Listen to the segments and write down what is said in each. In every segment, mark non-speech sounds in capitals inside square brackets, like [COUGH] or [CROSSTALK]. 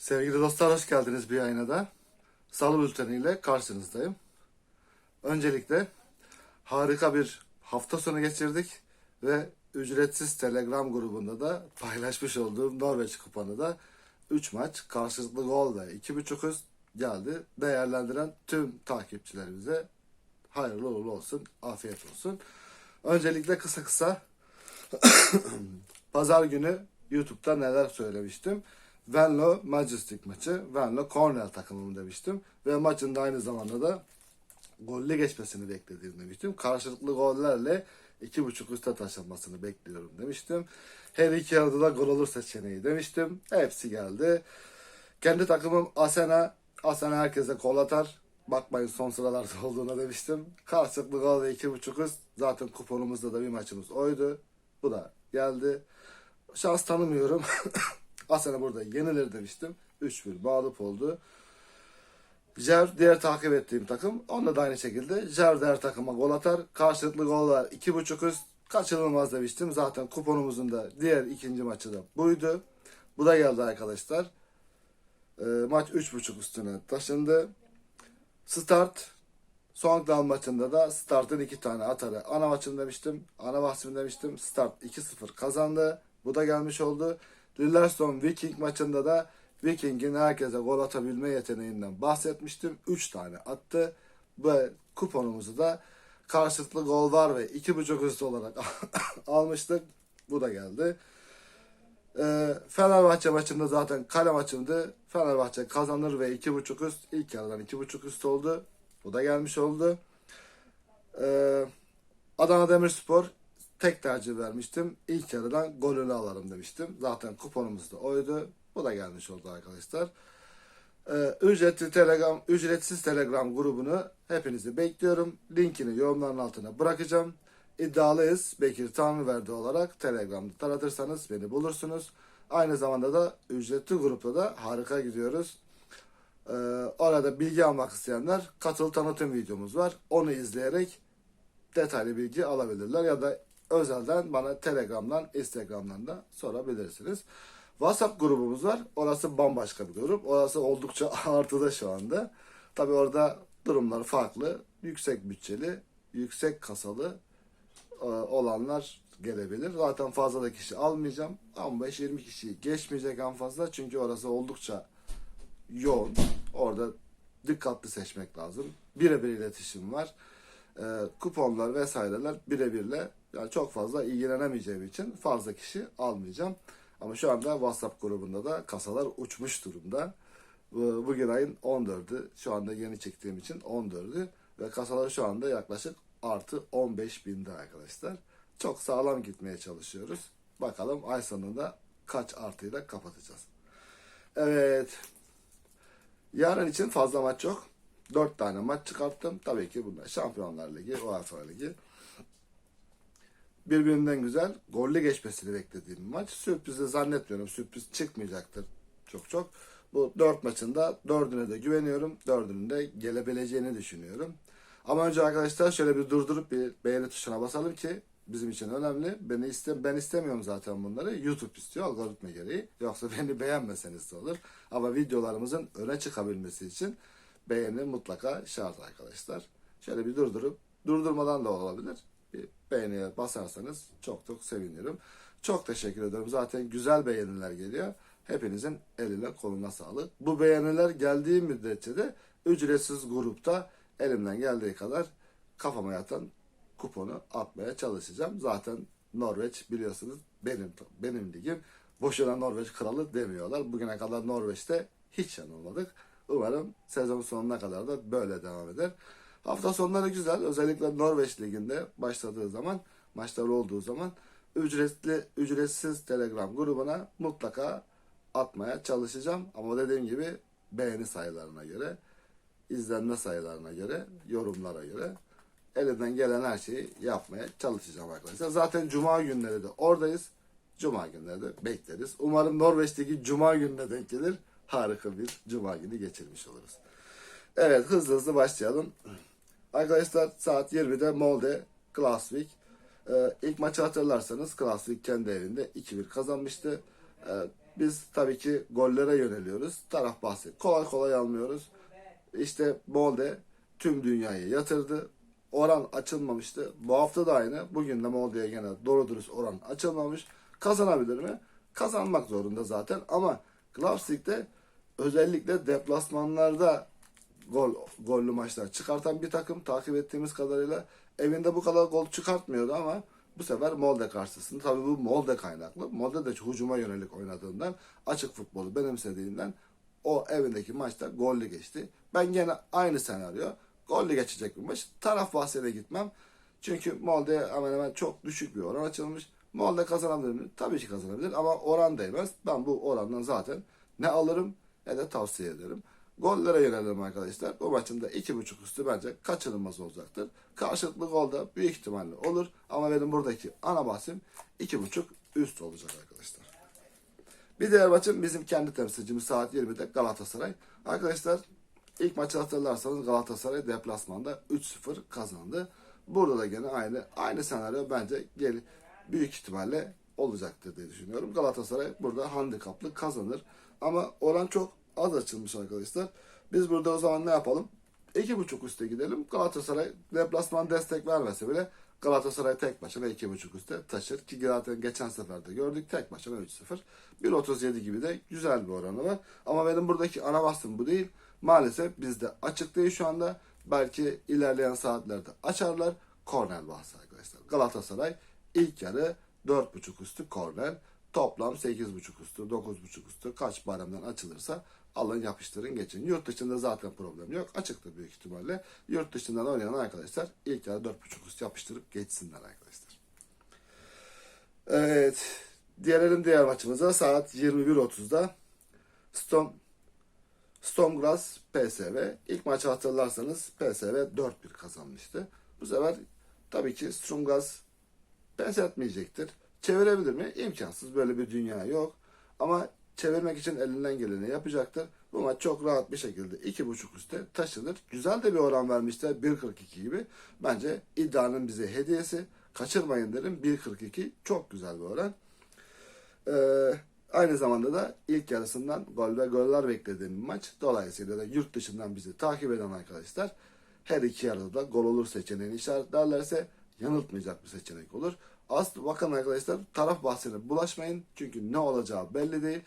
Sevgili dostlar hoş geldiniz bir yayına da. Salı bülteniyle karşınızdayım. Öncelikle harika bir hafta sonu geçirdik ve ücretsiz Telegram grubunda da paylaşmış olduğum Norveç kupanı da 3 maç karşılıklı gol ve 2.5 üst geldi. Değerlendiren tüm takipçilerimize hayırlı uğurlu olsun, afiyet olsun. Öncelikle kısa kısa [CLEARS THROAT] Pazar günü YouTube'da neler söylemiştim. Venlo Majestic maçı, Venlo Cornell takımım demiştim. Ve maçın da aynı zamanda da golle geçmesini beklediğim demiştim. Karşılıklı gollerle iki buçuk üste taşınmasını bekliyorum demiştim. Her iki yarıda da gol olur seçeneği demiştim. Hepsi geldi. Kendi takımım Asena. Asena herkese gol atar. Bakmayın son sıralarda [LAUGHS] olduğuna demiştim. Karşılıklı gol ve iki buçuk üst. Zaten kuponumuzda da bir maçımız oydu. Bu da geldi. Şans tanımıyorum. [LAUGHS] Asena burada yenilir demiştim. 3-1 mağlup oldu. Jer diğer takip ettiğim takım. Onda da aynı şekilde. Jer diğer takıma gol atar. Karşılıklı goller 2.5 üst. Kaçınılmaz demiştim. Zaten kuponumuzun da diğer ikinci maçı da buydu. Bu da geldi arkadaşlar. Ee, maç 3.5 üstüne taşındı. Start Son dal maçında da Start'ın iki tane atarı. Ana maçım demiştim. Ana bahsim demiştim. Start 2-0 kazandı. Bu da gelmiş oldu. Lillerston Viking maçında da Viking'in herkese gol atabilme yeteneğinden bahsetmiştim. 3 tane attı. Ve kuponumuzu da karşılıklı gol var ve 2.5 üstü olarak [LAUGHS] almıştık. Bu da geldi. Ee, Fenerbahçe maçında zaten kale maçımdı. Fenerbahçe kazanır ve 2.5 üst. ilk yarıdan 2.5 üst oldu. Bu da gelmiş oldu. Ee, Adana Demirspor tek tercih vermiştim. İlk yarıdan golünü alırım demiştim. Zaten kuponumuz da oydu. Bu da gelmiş oldu arkadaşlar. Ee, ücretli Telegram, ücretsiz Telegram grubunu hepinizi bekliyorum. Linkini yorumların altına bırakacağım. İddialıyız. Bekir Tanrıverdi olarak Telegram'da taratırsanız beni bulursunuz. Aynı zamanda da ücretli grupta da harika gidiyoruz. Ee, orada bilgi almak isteyenler katıl tanıtım videomuz var. Onu izleyerek detaylı bilgi alabilirler ya da özelden bana Telegram'dan, Instagram'dan da sorabilirsiniz. WhatsApp grubumuz var. Orası bambaşka bir grup. Orası oldukça [LAUGHS] artıda şu anda. Tabi orada durumlar farklı. Yüksek bütçeli, yüksek kasalı e, olanlar gelebilir. Zaten fazla da kişi almayacağım. 15-20 kişiyi geçmeyecek en fazla. Çünkü orası oldukça yoğun. Orada dikkatli seçmek lazım. Birebir iletişim var. Ee, kuponlar vesaireler birebirle yani çok fazla ilgilenemeyeceğim için fazla kişi almayacağım. Ama şu anda WhatsApp grubunda da kasalar uçmuş durumda. Bu- Bugün ayın 14'ü. Şu anda yeni çektiğim için 14'ü. Ve kasalar şu anda yaklaşık artı 15 binde arkadaşlar. Çok sağlam gitmeye çalışıyoruz. Bakalım ay sonunda kaç artıyla kapatacağız. Evet. Yarın için fazla maç yok. 4 tane maç çıkarttım. Tabii ki bunlar Şampiyonlar Ligi, UEFA Ligi. Birbirinden güzel, gollü geçmesini beklediğim maç. Sürprizi zannetmiyorum. Sürpriz çıkmayacaktır çok çok. Bu 4 maçında 4'üne de güveniyorum. 4'ünün de gelebileceğini düşünüyorum. Ama önce arkadaşlar şöyle bir durdurup bir beğeni tuşuna basalım ki bizim için önemli. Beni iste ben istemiyorum zaten bunları. YouTube istiyor algoritma gereği. Yoksa [LAUGHS] beni beğenmeseniz de olur. Ama videolarımızın öne çıkabilmesi için beğeni mutlaka şart arkadaşlar. Şöyle bir durdurup durdurmadan da olabilir. Bir beğeniye basarsanız çok çok sevinirim. Çok teşekkür ederim. Zaten güzel beğeniler geliyor. Hepinizin eline koluna sağlık. Bu beğeniler geldiği müddetçe de ücretsiz grupta elimden geldiği kadar kafama yatan kuponu atmaya çalışacağım. Zaten Norveç biliyorsunuz benim benim ligim. Boşuna Norveç kralı demiyorlar. Bugüne kadar Norveç'te hiç yanılmadık. Umarım sezon sonuna kadar da böyle devam eder. Hafta sonları güzel. Özellikle Norveç liginde başladığı zaman, maçlar olduğu zaman ücretli, ücretsiz Telegram grubuna mutlaka atmaya çalışacağım. Ama dediğim gibi beğeni sayılarına göre, izlenme sayılarına göre, yorumlara göre elimden gelen her şeyi yapmaya çalışacağım arkadaşlar. Zaten cuma günleri de oradayız. Cuma günleri de bekleriz. Umarım Norveç'teki cuma gününe denk gelir. Harika bir cuma günü geçirmiş oluruz. Evet hızlı hızlı başlayalım. Arkadaşlar saat 20'de Molde Klasvik. Ee, ilk maçı hatırlarsanız Klasvik kendi evinde 2-1 kazanmıştı. Ee, Biz tabii ki gollere yöneliyoruz. Taraf bahsi kolay kolay almıyoruz. İşte Molde tüm dünyayı yatırdı. Oran açılmamıştı. Bu hafta da aynı. Bugün de Molde'ye gene doğru dürüst oran açılmamış. Kazanabilir mi? Kazanmak zorunda zaten. Ama League'de özellikle deplasmanlarda gol gollü maçlar çıkartan bir takım takip ettiğimiz kadarıyla evinde bu kadar gol çıkartmıyordu ama bu sefer Molde karşısında tabii bu Molde kaynaklı. Molde de hücuma yönelik oynadığından açık futbolu benimsediğinden o evindeki maçta gollü geçti. Ben gene aynı senaryo gollü geçecek bir maç. Taraf bahsine gitmem. Çünkü Molde hemen hemen çok düşük bir oran açılmış. Molde kazanabilir mi? Tabii ki kazanabilir ama oran değmez. Ben bu orandan zaten ne alırım de tavsiye ederim. Gollere yönelelim arkadaşlar. Bu maçın da 2.5 üstü bence kaçınılmaz olacaktır. Karşılıklı gol da büyük ihtimalle olur. Ama benim buradaki ana bahsim 2.5 üst olacak arkadaşlar. Bir diğer maçım bizim kendi temsilcimiz saat 20'de Galatasaray. Arkadaşlar ilk maçı hatırlarsanız Galatasaray deplasmanda 3-0 kazandı. Burada da gene aynı aynı senaryo bence gel büyük ihtimalle olacaktır diye düşünüyorum. Galatasaray burada handikaplı kazanır. Ama oran çok az açılmış arkadaşlar. Biz burada o zaman ne yapalım? 2.5 üste gidelim. Galatasaray deplasman destek vermese bile Galatasaray tek başına 2.5 üste taşır. Ki zaten geçen sefer de gördük tek başına 3-0. 1.37 gibi de güzel bir oranı var. Ama benim buradaki ana bastım bu değil. Maalesef bizde açık değil şu anda. Belki ilerleyen saatlerde açarlar. Kornel bahsi arkadaşlar. Galatasaray ilk yarı 4.5 üstü kornel. Toplam 8.5 üstü, 9.5 üstü kaç baremden açılırsa alın yapıştırın geçin. Yurt dışında zaten problem yok. Açıktır büyük ihtimalle. Yurt dışından oynayan arkadaşlar ilk yarı 4.5 üstü yapıştırıp geçsinler arkadaşlar. Evet. Diğerelim diğer maçımıza saat 21.30'da Storm Stormgrass PSV. İlk maçı hatırlarsanız PSV 4-1 kazanmıştı. Bu sefer tabii ki Stormgrass pes etmeyecektir. Çevirebilir mi? İmkansız. Böyle bir dünya yok. Ama çevirmek için elinden geleni yapacaktır. Bu maç çok rahat bir şekilde 2.5 üstte taşınır. Güzel de bir oran vermişler 1.42 gibi. Bence iddianın bize hediyesi. Kaçırmayın derim 1.42 çok güzel bir oran. Ee, aynı zamanda da ilk yarısından gol ve goller beklediğim bir maç. Dolayısıyla da yurt dışından bizi takip eden arkadaşlar her iki yarıda da gol olur seçeneğini işaretlerlerse yanıltmayacak bir seçenek olur. Aslı bakın arkadaşlar taraf bahsine bulaşmayın. Çünkü ne olacağı belli değil.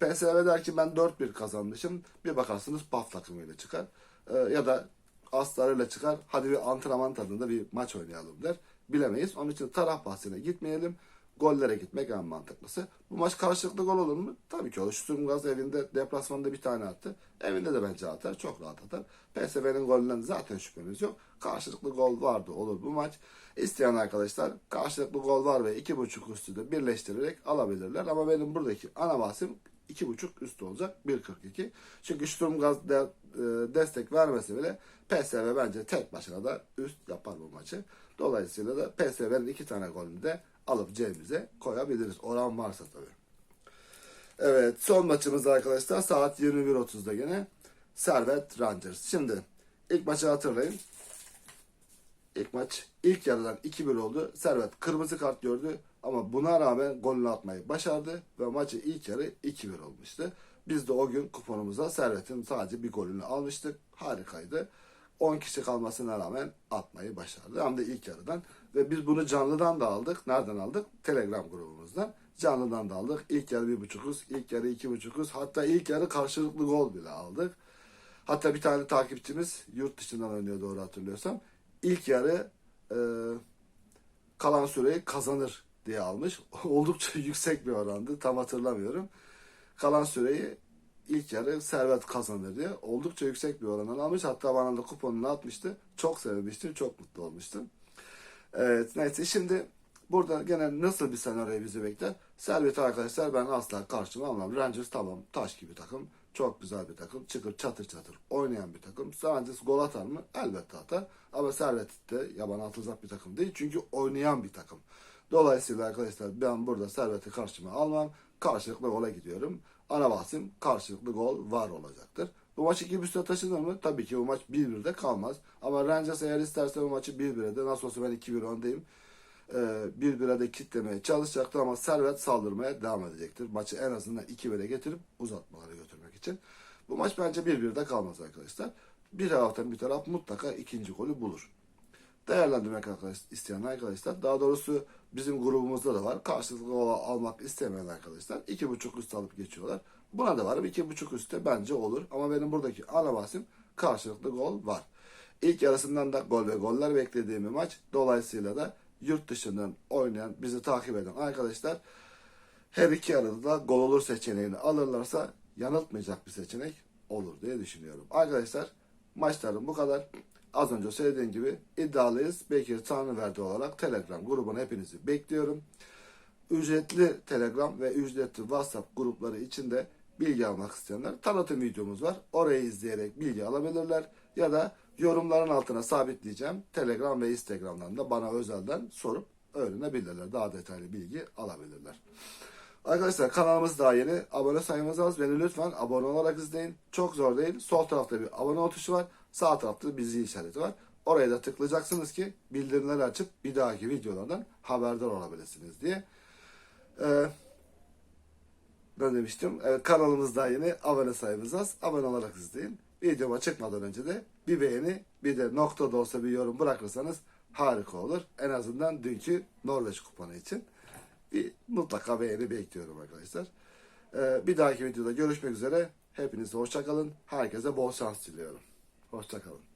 PSV der ki ben 4-1 kazanmışım. Bir bakarsınız PAF takımıyla çıkar. Ee, ya da aslarıyla çıkar. Hadi bir antrenman tadında bir maç oynayalım der. Bilemeyiz. Onun için taraf bahsine gitmeyelim. Gollere gitmek en mantıklısı. Bu maç karşılıklı gol olur mu? Tabii ki olur. Sturmgaz evinde deplasmanda bir tane attı. Evinde de bence atar. Çok rahat atar. PSV'nin golünden zaten şüphemiz yok. Karşılıklı gol vardı olur bu maç. İsteyen arkadaşlar karşılıklı gol var ve 2.5 üstü de birleştirerek alabilirler. Ama benim buradaki ana bahsim 2.5 üstü olacak 1.42. Çünkü Sturmgaz de, e, destek vermese bile PSV bence tek başına da üst yapar bu maçı. Dolayısıyla da PSV'nin iki tane golünü de alıp cebimize koyabiliriz. Oran varsa tabii. Evet son maçımız arkadaşlar saat 21.30'da gene Servet Rangers. Şimdi ilk maçı hatırlayın. İlk maç ilk yarıdan 2-1 oldu. Servet kırmızı kart gördü ama buna rağmen golünü atmayı başardı ve maçı ilk yarı 2-1 olmuştu. Biz de o gün kuponumuza Servet'in sadece bir golünü almıştık. Harikaydı. 10 kişi kalmasına rağmen atmayı başardı. Hem de ilk yarıdan. Ve biz bunu canlıdan da aldık. Nereden aldık? Telegram grubumuzdan. Canlıdan da aldık. İlk yarı bir buçukuz, ilk yarı iki buçukuz. Hatta ilk yarı karşılıklı gol bile aldık. Hatta bir tane takipçimiz yurt dışından oynuyor doğru hatırlıyorsam. İlk yarı e, kalan süreyi kazanır diye almış. [LAUGHS] Oldukça [LAUGHS] yüksek bir orandı. Tam hatırlamıyorum. Kalan süreyi ilk yarı servet kazanır diye oldukça yüksek bir orandan almış. Hatta bana da kuponunu atmıştı. Çok sevmiştim. Çok mutlu olmuştum. Evet neyse şimdi burada gene nasıl bir senaryo bizi bekler? Servet arkadaşlar ben asla karşıma almam. Rangers tamam taş gibi takım. Çok güzel bir takım. Çıkıp çatır çatır oynayan bir takım. Rangers gol atar mı? Elbette atar. Ama Servet de yabana atılacak bir takım değil. Çünkü oynayan bir takım. Dolayısıyla arkadaşlar ben burada Servet'i karşıma almam. Karşılıklı gola gidiyorum. Ana bahsim karşılıklı gol var olacaktır. Bu maç 2 üstüne taşınır mı? Tabii ki bu maç 1-1'de kalmaz. Ama Rangers eğer isterse bu maçı 1-1'e de nasıl olsa ben 2-1 öndeyim. e, bire de kitlemeye çalışacaktır ama Servet saldırmaya devam edecektir. Maçı en azından 2-1'e getirip uzatmalara götürmek için. Bu maç bence 1-1'de kalmaz arkadaşlar. Bir taraftan bir taraf mutlaka ikinci golü bulur. Değerlendirmek arkadaş, isteyen arkadaşlar, daha doğrusu bizim grubumuzda da var. Karşılıklı almak istemeyen arkadaşlar 2.5 üst alıp geçiyorlar. Buna da varım 2.5 üstte bence olur. Ama benim buradaki ana bahsim karşılıklı gol var. İlk yarısından da gol ve goller beklediğim bir maç. Dolayısıyla da yurt dışından oynayan, bizi takip eden arkadaşlar her iki yarıda da gol olur seçeneğini alırlarsa yanıltmayacak bir seçenek olur diye düşünüyorum. Arkadaşlar maçlarım bu kadar. Az önce söylediğim gibi iddialıyız. Bekir Tanrıverdi olarak Telegram grubuna hepinizi bekliyorum. Ücretli Telegram ve ücretli WhatsApp grupları içinde bilgi almak isteyenler tanıtım videomuz var. Orayı izleyerek bilgi alabilirler. Ya da yorumların altına sabitleyeceğim. Telegram ve Instagram'dan da bana özelden sorup öğrenebilirler. Daha detaylı bilgi alabilirler. Arkadaşlar kanalımız daha yeni. Abone sayımız az. Beni lütfen abone olarak izleyin. Çok zor değil. Sol tarafta bir abone tuşu var. Sağ tarafta bir zil işareti var. Oraya da tıklayacaksınız ki bildirimleri açıp bir dahaki videolardan haberdar olabilirsiniz diye. Ee, ne demiştim? Evet, kanalımız daha yeni. Abone sayımız az. Abone olarak izleyin. Videoma çıkmadan önce de bir beğeni bir de nokta da olsa bir yorum bırakırsanız harika olur. En azından dünkü Norveç kupanı için bir mutlaka beğeni bekliyorum arkadaşlar. Ee, bir dahaki videoda görüşmek üzere. Hepinize hoşçakalın. Herkese bol şans diliyorum. Hoşçakalın.